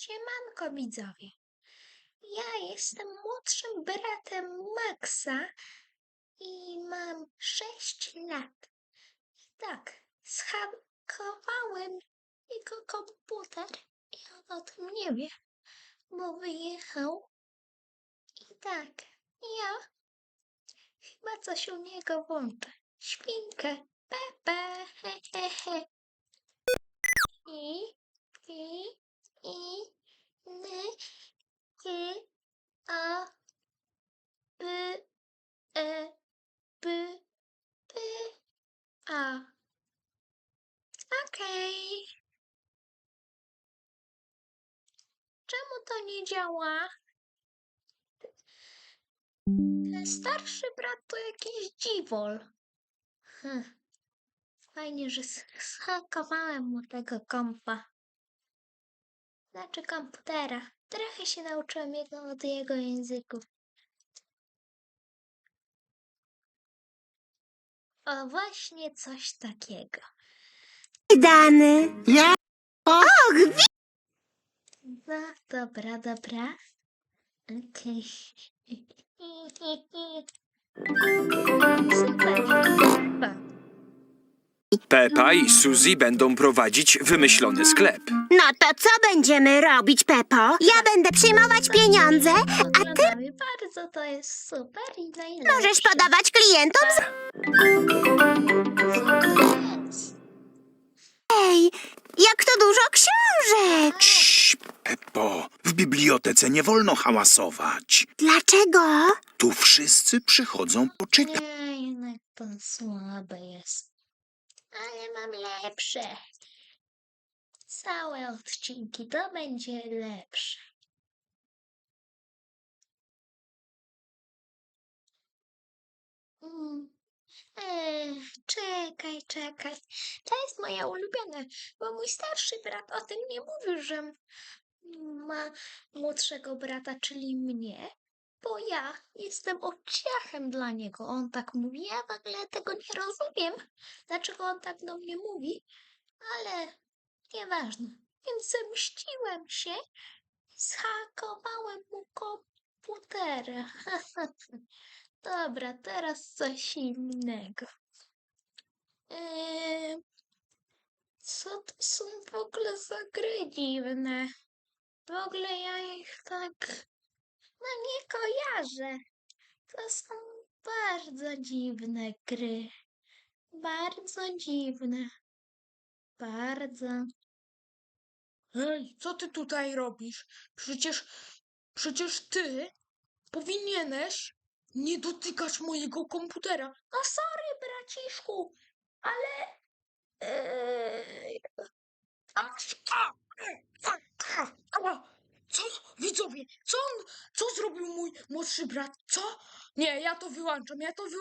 Siemanko widzowie. Ja jestem młodszym bratem Maxa i mam 6 lat. I tak, zhakowałem jego komputer i on o tym nie wie, bo wyjechał. I tak, ja chyba coś u niego włączę. Świnkę, Pepe, he, he, he. I, i, i, n, k, a, b, e, b, p, a. Okej. Czemu to nie działa? Ten starszy brat to jakiś dziwol. Hm. Fajnie, że zhakowałem mu tego kompa. Znaczy komputera. Trochę się nauczyłem jego, od jego języków. O, właśnie coś takiego. Dany. Ja? Och, wi- No, dobra, dobra. Okej. Pepa i Suzy będą prowadzić wymyślony sklep. no to co będziemy robić, Pepo? Ja będę przyjmować pieniądze, a ty Oglądamy bardzo, to jest super i najlepsze. możesz podawać klientom. z- Ej, jak to dużo książek! Cii, Peppo, w bibliotece nie wolno hałasować. Dlaczego? Tu wszyscy przychodzą poczytać. Nie, jednak to słabe jest. Ale mam lepsze. Całe odcinki, to będzie lepsze. Mm. Czekaj, czekaj. To jest moja ulubiona, bo mój starszy brat o tym nie mówił, że ma młodszego brata, czyli mnie, bo ja jestem odciachem dla niego. On tak mówi, ja w ogóle tego nie rozumiem, dlaczego on tak do mnie mówi, ale nieważne. Więc zemściłem się i zhakowałem mu komputer. Dobra, teraz coś innego. Eee, co to są w ogóle za gry dziwne? W ogóle ja ich tak no nie kojarzę. To są bardzo dziwne gry. Bardzo dziwne. Bardzo. Hej, co ty tutaj robisz? Przecież, przecież ty powinieneś nie dotykać mojego komputera. No sorry, braciszku, ale... Eee, A, a, a, a, ała. Co? Widzowie, co on, co zrobił mój młodszy brat? Co? Nie, ja to wyłączam, ja to wyłączam.